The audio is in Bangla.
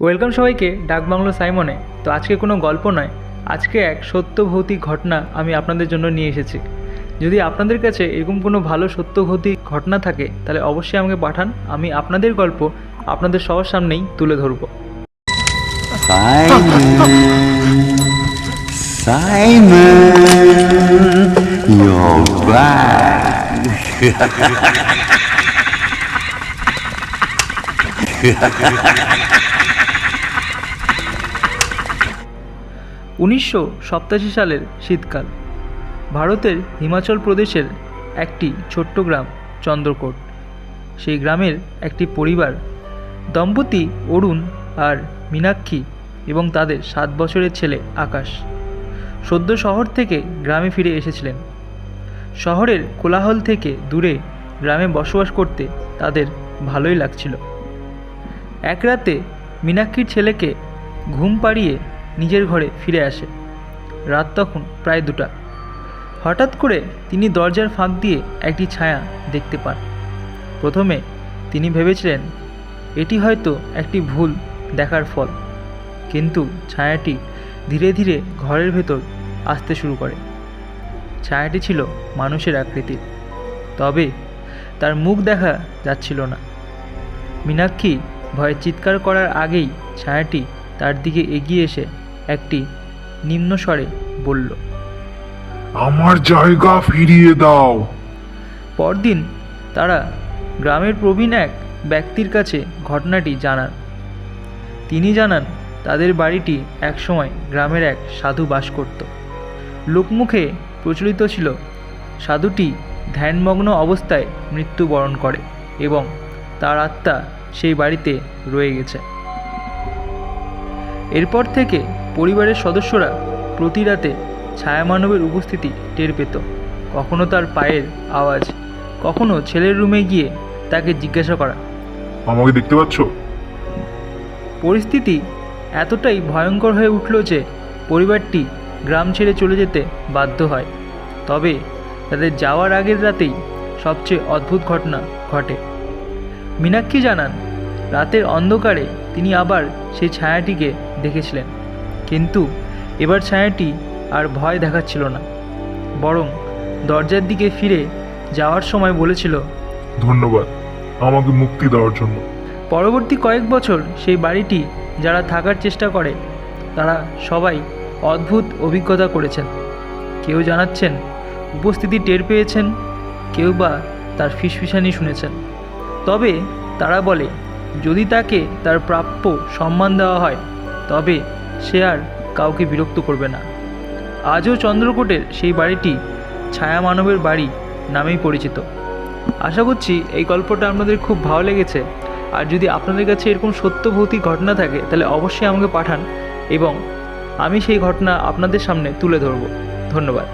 ওয়েলকাম সবাইকে ডাকবাংলো সাইমনে। তো আজকে কোনো গল্প নয় আজকে এক সত্য ভৌতিক ঘটনা আমি আপনাদের জন্য নিয়ে এসেছি। যদি আপনাদের কাছে এরকম কোনো ভালো সত্য ভৌতিক ঘটনা থাকে তাহলে অবশ্যই আমাকে পাঠান আমি আপনাদের গল্প আপনাদের সবার সামনেই তুলে ধরবো। Simon, উনিশশো সালের শীতকাল। ভারতের হিমাচল প্রদেশের একটি ছোট্ট গ্রাম, চন্দ্রকোট। সেই গ্রামের একটি পরিবার, দম্পতি অরুণ আর মীনাক্ষী এবং তাদের সাত বছরের ছেলে আকাশ। সদ্য শহর থেকে গ্রামে ফিরে এসেছিলেন। শহরের কোলাহল থেকে দূরে গ্রামে বসবাস করতে তাদের ভালোই লাগছিল। এক রাতে মীনাক্ষীর ছেলেকে ঘুম পাড়িয়ে নিজের ঘরে ফিরে আসে। রাত তখন প্রায় দুটা। হঠাৎ করে তিনি দরজার ফাঁক দিয়ে একটি ছায়া দেখতে পান। প্রথমে তিনি ভেবেছিলেন, এটি হয়তো একটি ভুল দেখার ফল। কিন্তু ছায়াটি ধীরে ধীরে ঘরের ভেতর আসতে শুরু করে। ছায়াটি ছিল মানুষের আকৃতির, তবে তার মুখ দেখা যাচ্ছিল না। মীনাক্ষী ভয়ে চিৎকার করার আগেই ছায়াটি তার দিকে এগিয়ে এসে একটি নিম্ন স্বরে বলল আমার জায়গা ফিরিয়ে দাও। পরদিন তারা গ্রামের প্রবীণ এক ব্যক্তির কাছে ঘটনাটি জানান। তিনি জানান তাদের বাড়িটি একসময় গ্রামের এক সাধু বাস করত। লোকমুখে প্রচলিত ছিল সাধুটি ধ্যানমগ্ন অবস্থায় মৃত্যুবরণ করে এবং তার আত্মা সেই বাড়িতে রয়ে গেছে। এরপর থেকে পরিবারের সদস্যরা প্রতি রাতে ছায়ামানবের উপস্থিতি টের পেত। কখনো তার পায়ের আওয়াজ কখনো ছেলের রুমে গিয়ে তাকে জিজ্ঞাসা করা। আমাকে দেখতে পাচ্ছ? পরিস্থিতি এতটাই ভয়ঙ্কর হয়ে উঠল যে পরিবারটি গ্রাম ছেড়ে চলে যেতে বাধ্য হয়। তবে তাদের যাওয়ার আগের রাতেই সবচেয়ে অদ্ভুত ঘটনা ঘটে। মীনাক্ষী জানান রাতের অন্ধকারে তিনি আবার সেই ছায়াটিকে দেখেছিলেন। এবার ছায়াটি আর ভয় দেখাচ্ছিল না। বরং দরজার দিকে ফিরে যাওয়ার সময় বলেছিল ধন্যবাদ আমাকে মুক্তি দেওয়ার জন্য। পরবর্তী কয়েক বছর সেই বাড়িটি যারা থাকার চেষ্টা করে তারা সবাই অদ্ভুত অভিজ্ঞতা করেছেন। কেউ জানাচ্ছেন উপস্থিতি টের পেয়েছেন কেউ বা তার ফিসফিসানি শুনেছেন। তবে তারা বলে যদি তাকে তার প্রাপ্য সম্মান দেওয়া হয় তবে সে আর কাউকে বিরক্ত করবে না। আজও চন্দ্রকোটের সেই বাড়িটি ছায়া মানবের বাড়ি নামেই পরিচিত। আশা করছি এই গল্পটা আপনাদের খুব ভালো লেগেছে। আর যদি আপনাদের কাছে এরকম সত্য ভৌতিক ঘটনা থাকে, তাহলে অবশ্যই আমাকে পাঠান এবং আমি সেই ঘটনা আপনাদের সামনে তুলে ধরব। ধন্যবাদ।